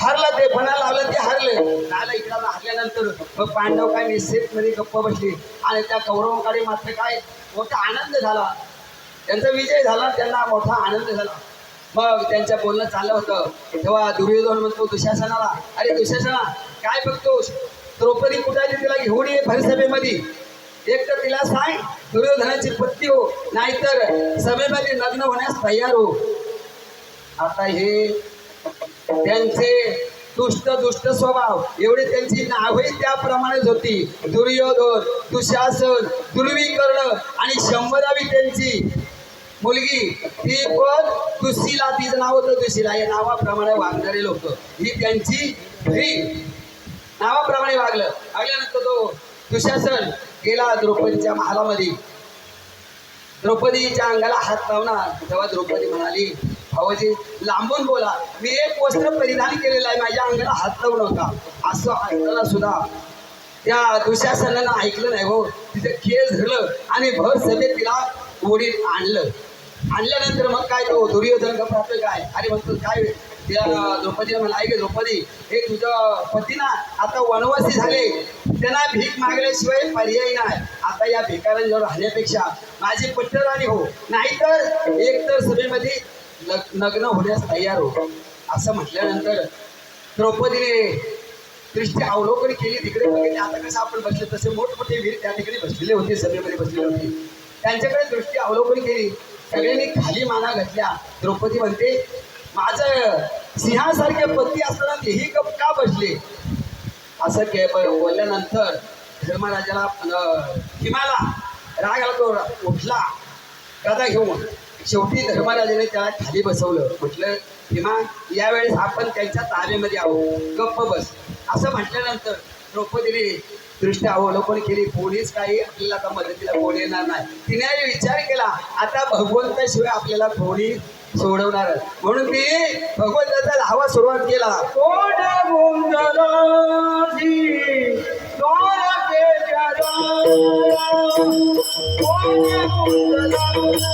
हरला ते फणा लावला ते हरले. झालं इकडं हरल्यानंतर मग पांडव काय निश्चित मध्ये गप्प बसली. आणि त्या कौरवांकडे मात्र काय मोठा आनंद झाला. त्यांचा विजय झाला त्यांना मोठा आनंद झाला. मग त्यांच्या बोलणं चाललं होतं. तेव्हा दुर्योधन म्हणतो दुशासनाला. अरे दुशासना काय बघतोस? द्रौपदी कुठाची तिला घेऊन ये भरसभेमध्ये. एक तर तिला सांग दुर्योधनाची पत्ती हो. नाहीतर सभेमध्ये लग्न होण्यास तयार हो. आता हे त्यांचे दुष्ट दुष्ट स्वभाव एवढी त्यांची नावही त्याप्रमाणेच होती. दुर्योधन दुशासन दुर्वीकर्ण आणि शंभरावी त्यांची मुलगी. ती पण तुशीला तिचं नाव होतं तुशीला. या नावाप्रमाणे वागणारे लोक. ही त्यांची घरी नावाप्रमाणे वागलं. वागल्यानंतर तो दुशासन गेला द्रौपदीच्या महालामध्ये. द्रौपदीच्या अंगाला हात लावणार. तेव्हा द्रौपदी म्हणाली भाऊजी लांबून बोला. मी एक वस्त्र परिधान केलेलं आहे. माझ्या अंगाला हात लावू नका असं ऐकताना सुद्धा त्या दुशासनानं ऐकलं नाही हो तिथे केस धरलं आणि भर सभेत तिला ओढीत आणलं. आणल्यानंतर मग काय तो दुर्योधन घबरातोय काय? अरे म्हणतो काय तिला द्रौपदीला म्हणा ऐक द्रौपदी हे तुझं पती ना आता वनवासी झाले. त्यांना भीक मागल्याशिवाय पर्याय नाही. आता या भिकाऱ्यांजवळ राहण्यापेक्षा माझी पट्टराणी हो. नाहीतर एकतर सभेमध्ये लग- लग्न होण्यास तयार हो असं म्हटल्यानंतर द्रौपदीने दृष्टी अवलोकन केली तिकडे. बघितले आता कसं आपण बसले तसे मोठमोठे वीर त्या ठिकाणी बसलेले होते सभेमध्ये बसलेले होते. त्यांच्याकडे दृष्टी अवलोकन केली. सगळ्यांनी खाली माना घातल्या. द्रौपदी म्हणते माझं सिंहासारखे पती असताना तेही कप का बसले? असं के बोलल्यानंतर धर्मराजाला अं, हिमाला राग आला तो उठला गदा घेऊन. शेवटी धर्मराजाने त्याला खाली बसवलं. म्हटलं भीमा यावेळेस आपण त्यांच्या ताबेमध्ये आहोत. गप्प बस. असं म्हटल्यानंतर द्रौपदीने दृष्टी अवलोकन केली. कोणीच काही आपल्याला आता मदतीला कोण येणार नाही. तिने विचार केला आता भगवंताशिवाय आपल्याला कोणी सोडवणार म्हणून ती भगवंताचा धावा सुरुवात केला. कोण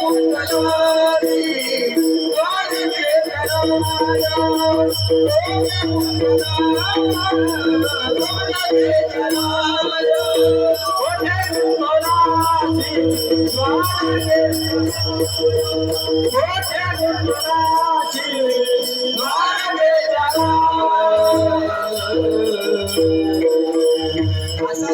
असा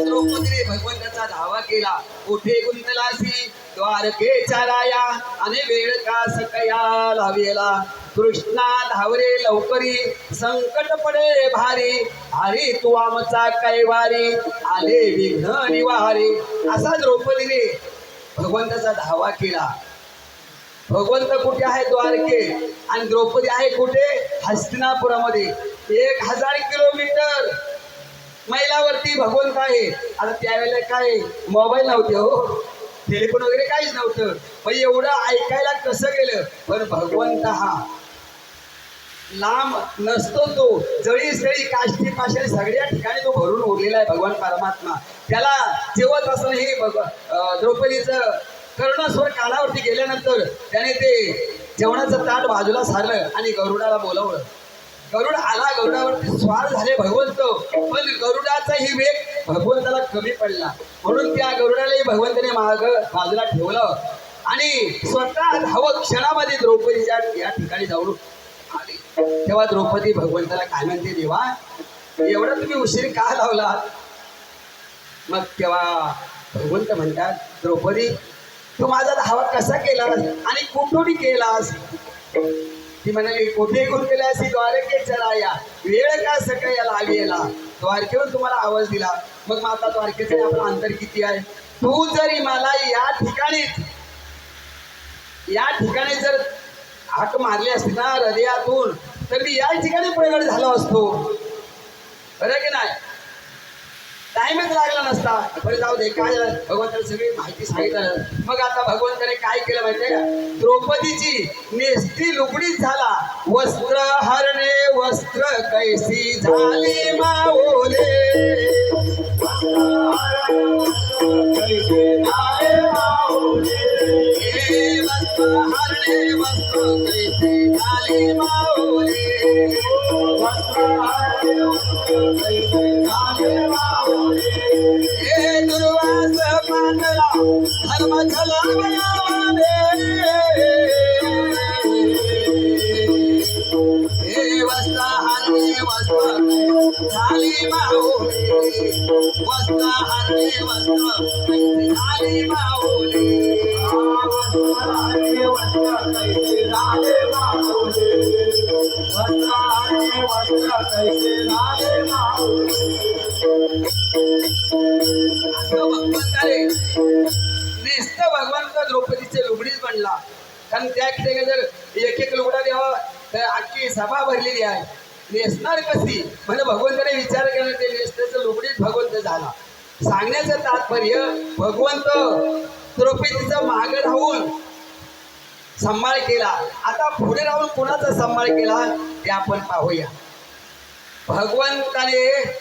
द्रौपदीने भगवंताचा धावा केला कुठे गुंतलासी. द्वारकेच्या राया आणि वेळ का सकया लावेला. कृष्णा धावरे लवकरी. संकट पडे भारी. हरी तू आमचा कैवारी. आले विघ्न निवारी. असा द्रौपदीने भगवंताचा धावा केला. भगवंत कुठे आहे द्वारके? आणि द्रौपदी आहे कुठे? हस्तिनापुरामध्ये. एक हजार किलोमीटर मैलावरती भगवंत आहे. आता त्यावेळेला काय? मोबाईल नव्हते हो. टेलिफोन वगैरे काहीच नव्हतं. पण एवढं ऐकायला कसं गेलं? पण भगवंत हा लांब नसतो तो. जळी सळी काष्टी पाशाने सगळ्या ठिकाणी तो भरून उरलेला आहे भगवान परमात्मा. त्याला जेवत असताना हे भगव द्रौपदीचं कर्णस्वर कानावरती गेल्यानंतर त्याने ते जेवणाचं ताट बाजूला सारलं आणि गरुडाला बोलवलं. गरुड आला गरुडावरती स्वार झाले भगवंत. पण गरुडाचाही वेग भगवंताला कमी पडला. म्हणून त्या गरुडालाही भगवंताने माग बाजूला ठेवलं. आणि स्वतः धावत क्षणामध्ये द्रौपदीच्या या ठिकाणी जाऊन आली. तेव्हा द्रौपदी भगवंताला काय म्हणते देवा एवढा तुम्ही उशीर का लावला मग तेव्हा भगवंत म्हणतात द्रौपदी तू माझा धावा कसा केलास आणि कुठून केलास? ती म्हणाली कुठे गुंतल्यासी द्वारकेच्या राया वेळ का सकाळी लावेला द्वारकेवर तुम्हाला आवाज दिला. मग माता द्वारकेचं आपलं अंतर किती आहे? तू जरी मला या ठिकाणीच या ठिकाणी जर हाक मारली असती ना हृदयातून तर मी या ठिकाणी प्रगट झालो असतो. बरं की नाही? टाइमच लागला नसता. बरं जाऊ दे काय झालं? भगवंताने सगळी माहिती सांगितलं. मग आता भगवंताने काय केलं माहितीये का? द्रौपदीची नेस्ती लुगडीच झाला. वस्त्र हरणे वस्त्र कैसी झाली माऊले. वस्त्र हरणे वस्त्र कैसी झाली माऊले. दुर्वास पांडला धर्म छलावयावाने हे वस्त्र हरणे वस्त्र झाली माओले वस्त्र हरणे वस्त्र कैसी झाली माओले भगवंताने नेस्त भगवंत द्रौपदीचे लुगडीच बनला कारण त्या ठिकाणी जर एक एक लुगडा द्यावा तर अख्खी सभा भरलेली आहे नेसणार कशी म्हणजे भगवंताने विचार केला ते नेसण्याचं लुगडीच भगवंत झाला. सांगण्याचं तात्पर्य भगवंत द्रौपदीचं मागं राहून सांभाळ केला. आता पुढे राहून कोणाचा सांभाळ केला ते आपण पाहूया. भगवंताने